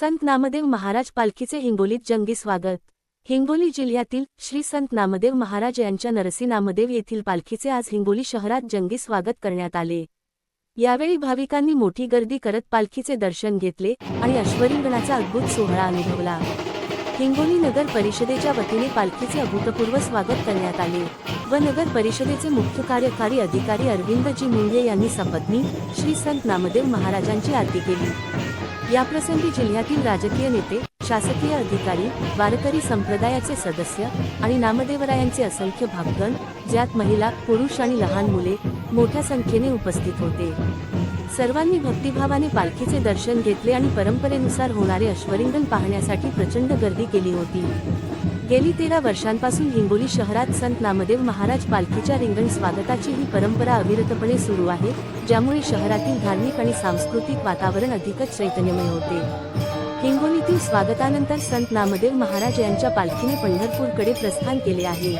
संत नामदेव महाराज पालखीचे हिंगोलीत जंगी स्वागत. हिंगोली जिल्ह्यातील श्री संत नामदेव महाराज यांच्या नरसी नामदेव येथील पालखीचे आज हिंगोली शहरात जंगी स्वागत करण्यात आले. यावेळी भाविकांनी मोठी गर्दी करत पालखीचे दर्शन घेतले आणि अश्वरिंगणाचा अद्भुत सोहळा अनुभवला. हिंगोली नगर परिषदेच्या वतीने पालखीचे अभूतपूर्व स्वागत करण्यात आले व नगर परिषदेचे मुख्य कार्यकारी अधिकारी अरविंदजी मुंडे यांनी सपत्नी श्री संत नामदेव महाराजांची आरती केली. याप्रसंगी जिल्ह्यातील राजकीय नेते शासकीय अधिकारी वारकरी संप्रदायाचे सदस्य आणि नामदेवरायांचे असंख्य भागगण ज्यात महिला पुरुष आणि लहान मुले मोठ्या संख्येने उपस्थित होते. सर्वांनी भक्तिभावाने पालखीचे दर्शन घेतले आणि परंपरेनुसार होणारे अश्वरिंगण पाहण्यासाठी प्रचंड गर्दी केली होती. गेली तेरा वर्षांपासून हिंगोली शहरात संत नामदेव महाराज पालखीच्या रिंगण स्वागताची ही परंपरा अविरतपणे सुरू आहे ज्यामुळे शहरातील धार्मिक आणि सांस्कृतिक वातावरण अधिकच चैतन्यमय होते. हिंगोलीतील स्वागतानंतर संत नामदेव महाराज यांच्या पालखीने पंढरपूरकडे प्रस्थान केले आहे.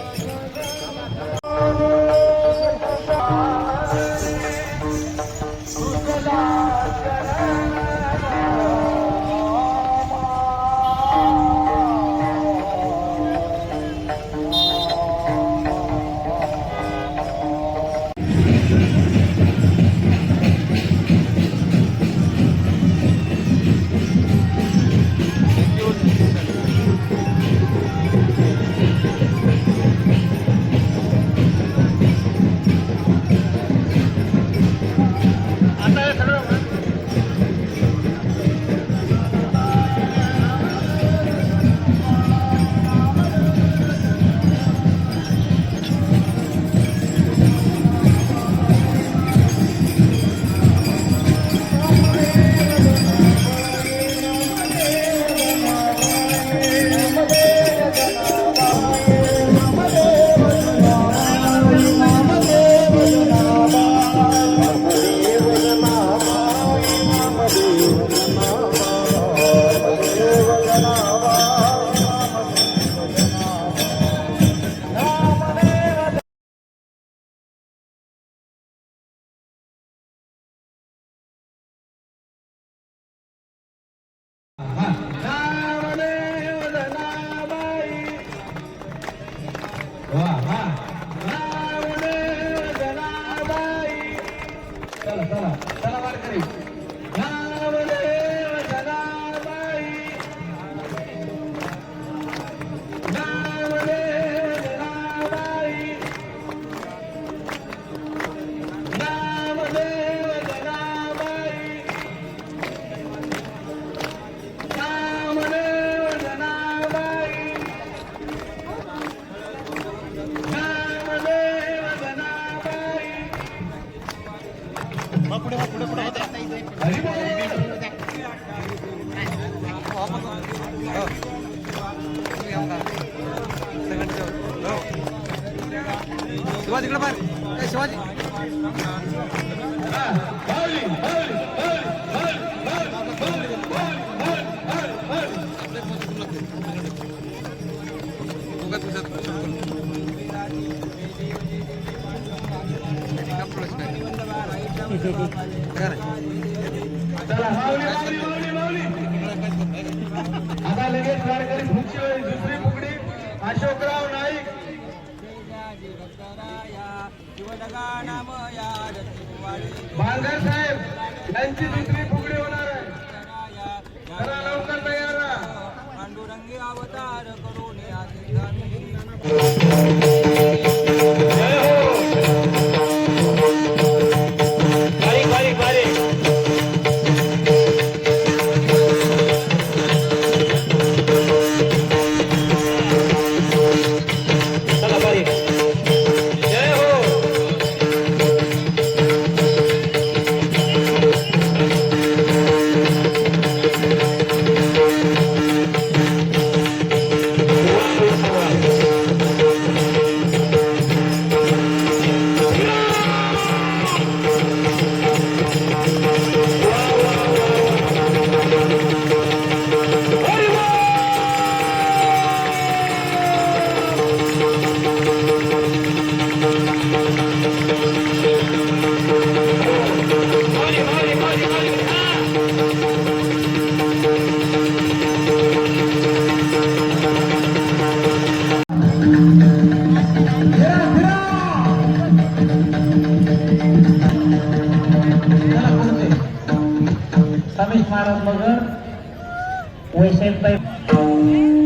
शिवाजी इकडे पार ए, शिवाजी हा, आता लगेच वारकरी पुढची वेळी दुसरी फुगडी अशोकराव नाईक बांगर साहेब यांची दुसरी फुगडी होणार आहे. जरा लवकर तयार राहा. पांडुरंगी अवतार करून या रिंगण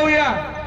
Muawiyah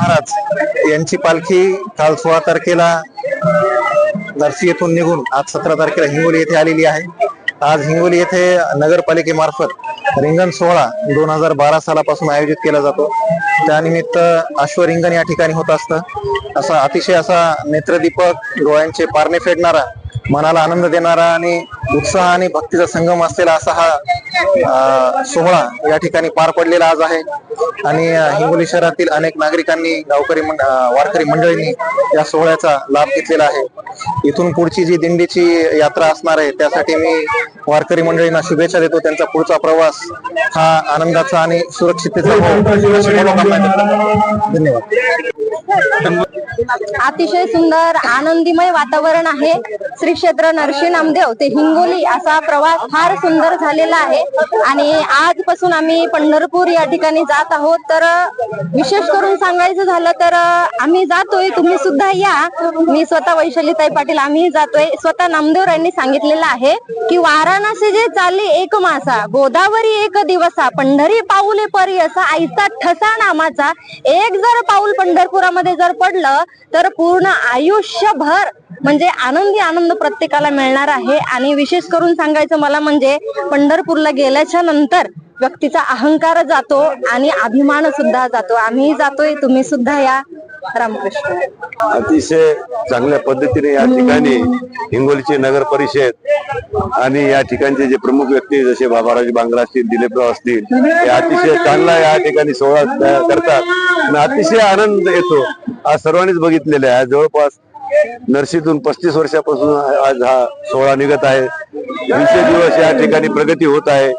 महाराज यांची पालखी काल सोळा तारखेला नरसी येथून निघून आज सतरा तारखेला हिंगोली येथे आलेली आहे. आज हिंगोली येथे नगरपालिकेमार्फत रिंगण सोहळा दोन हजार बारा सालापासून आयोजित केला जातो. त्यानिमित्त अश्वरिंगण या ठिकाणी होत असतं. असा अतिशय असा नेत्रदीपक डोळ्यांचे पारणे फेडणारा मनाला आनंद देणारा आणि उत्साह आणि भक्तीचा संगम असलेला असा हा सोहळा या ठिकाणी पार पडलेला आज आहे. आणि हिंगोली शहरातील अनेक नागरिकांनी गावकरी मंड- वारकरी मंडळींनी या सोहळ्याचा लाभ घेतलेला आहे. इथून पुढची जी दिंडीची यात्रा असणार आहे त्यासाठी मी वारकरी मंडळींना शुभेच्छा देतो. त्यांचा पुढचा प्रवास हा आनंदाचा आणि सुरक्षिततेचा धन्यवाद. अतिशय सुंदर आनंदीमय वातावरण आहे. श्री क्षेत्र नरशी नामदेव ते हिंगोली असा प्रवास फार सुंदर झालेला आहे. आणि आजपासून आम्ही पंढरपूर या ठिकाणी जात आहोत. तर विशेष करून सांगायचं झालं तर आम्ही जातोय तुम्ही सुद्धा या. मी स्वतः वैशालीताई पाटील आम्ही जातोय. स्वतः नामदेव यांनी सांगितलेलं आहे की वाराणसी जे चालली एक मासा गोदावरी एक दिवसा पंढरी पाऊले परी असा आईचा ठसा नामाचा. एक जर पाऊल पंढरपुरामध्ये जर पडलं तर पूर्ण आयुष्यभर म्हणजे आनंदी आनंद प्रत्येकाला मिळणार आहे. आणि विशेष करून सांगायचं मला म्हणजे पंढरपूरला गेल्याच्यानंतर व्यक्तीचा अहंकार जातो आणि अभिमान सुद्धा जातो. आम्ही जातोय तुम्ही सुद्धा या. रामकृष्ण. अतिशय चांगल्या पद्धतीने या ठिकाणी हिंगोलीची नगर परिषद आणि या ठिकाणचे जे प्रमुख व्यक्ती जसे बाबाराज बांगला असतील दिलीपराव असतील हे अतिशय चांगला या ठिकाणी सोहळा तयार करतात. आणि अतिशय आनंद येतो. आज सर्वांनीच बघितलेले आहे. जवळपास नर्शीतून पस्तीस वर्षापासून आज हा सोहळा निघत आहे. दिवसेदिवस या ठिकाणी प्रगती होत आहे.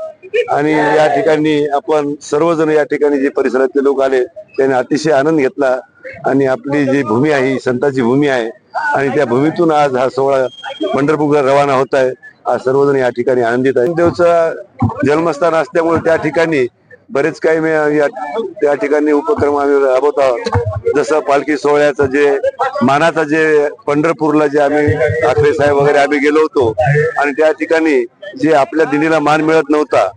आणि या ठिकाणी आपण सर्वजण या ठिकाणी जे परिसरातले लोक आले त्यांनी अतिशय आनंद घेतला. आणि आपली जी भूमी आहे ही संतांची भूमी आहे. आणि त्या भूमीतून आज हा सोहळा पंढरपूरला रवाना होत आहे. आज सर्वजण या ठिकाणी आनंदित आहे देवचं जन्मस्थान असल्यामुळे त्या ठिकाणी बरेच काही मी त्या ठिकाणी उपक्रम आम्ही राबवत आहोत. जसं पालखी सोहळ्याचं जे मानाचं जे पंढरपूरला जे आम्ही ठाकरे साहेब वगैरे आम्ही गेलो होतो. आणि त्या ठिकाणी जे आपल्या दिनीला मान मिळत नव्हता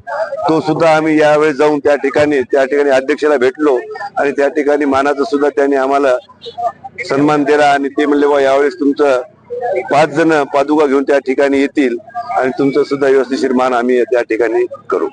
तो सुद्धा आम्ही यावेळेस जाऊन त्या ठिकाणी त्या ठिकाणी अध्यक्षाला भेटलो. आणि त्या ठिकाणी मानाचं सुद्धा त्यांनी आम्हाला सन्मान दिला आणि ते म्हणले बा यावेळेस तुमचं पाच जण पादुका घेऊन त्या ठिकाणी येतील आणि तुमचं सुद्धा व्यवस्थिशीर मान आम्ही त्या ठिकाणी करू.